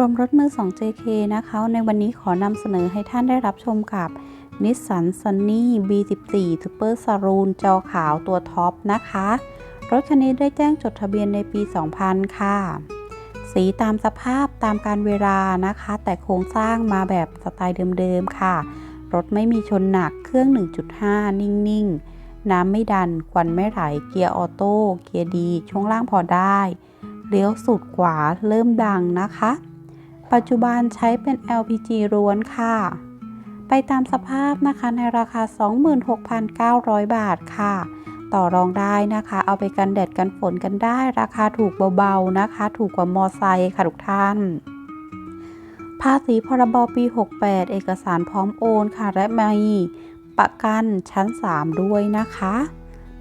รวมรถมือ 2 JK นะคะ ในวันนี้ขอนำเสนอให้ท่านได้รับชมกับ Nissan Sunny B14 Super Saloon จอขาวตัวท็อปนะคะ รถคันนี้ได้แจ้งจดทะเบียนในปี 2000 ค่ะ สีตามสภาพตามการเวลานะคะ แต่โครงสร้างมาแบบสไตล์เดิมๆค่ะ รถไม่มีชนหนักเครื่อง 1.5 นิ่งๆน้ำไม่ดัน ควันไม่ไหล เกียร์ออโต้ เกียร์ดี ช่วงล่างพอได้ เลี้ยวสุดขวาเริ่มดังนะคะ ปัจจุบันใช้เป็น LPG ล้วนค่ะ ไปตามสภาพนะคะในราคา 26,900 บาทค่ะ ต่อรองได้นะคะ เอาไปกันแดดกันฝนกันได้ ราคาถูกเบาๆนะคะ ถูกกว่ามอไซค์ค่ะทุกท่านภาษีพรบปี 68 เอกสารพร้อมโอนค่ะ และมีประกันชั้น 3 ด้วยนะคะ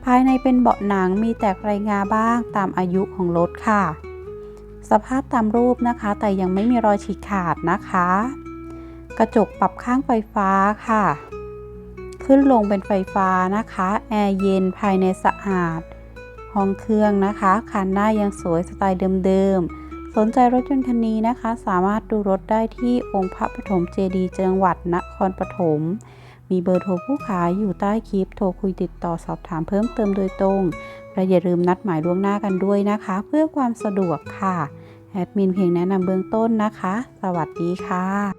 ภายในเป็นเบาะหนังมีแตกรายงาบ้างตามอายุของรถค่ะ สภาพตามรูปนะคะ แต่ยังไม่มีรอยฉีกขาดนะคะ กระจกปรับข้างไฟฟ้าค่ะ ขึ้นลงเป็นไฟฟ้านะคะแอร์เย็นภายในสะอาด ห้องเครื่องนะคะคันหน้ายังสวยสไตล์เดิมๆ สนใจรถยนต์คันนี้นะคะ สามารถดูรถได้ที่องค์พระปฐมเจดีย์จังหวัดนครปฐมมีเบอร์โทรผู้ขายอยู่ใต้คลิป โทรคุยติดต่อสอบถามเพิ่มเติมโดยตรงและอย่าลืมนัดหมายล่วงหน้ากันด้วยนะคะ เพื่อความสะดวกค่ะ แอดมินเพียงแนะนำเบื้องต้นนะคะ สวัสดีค่ะ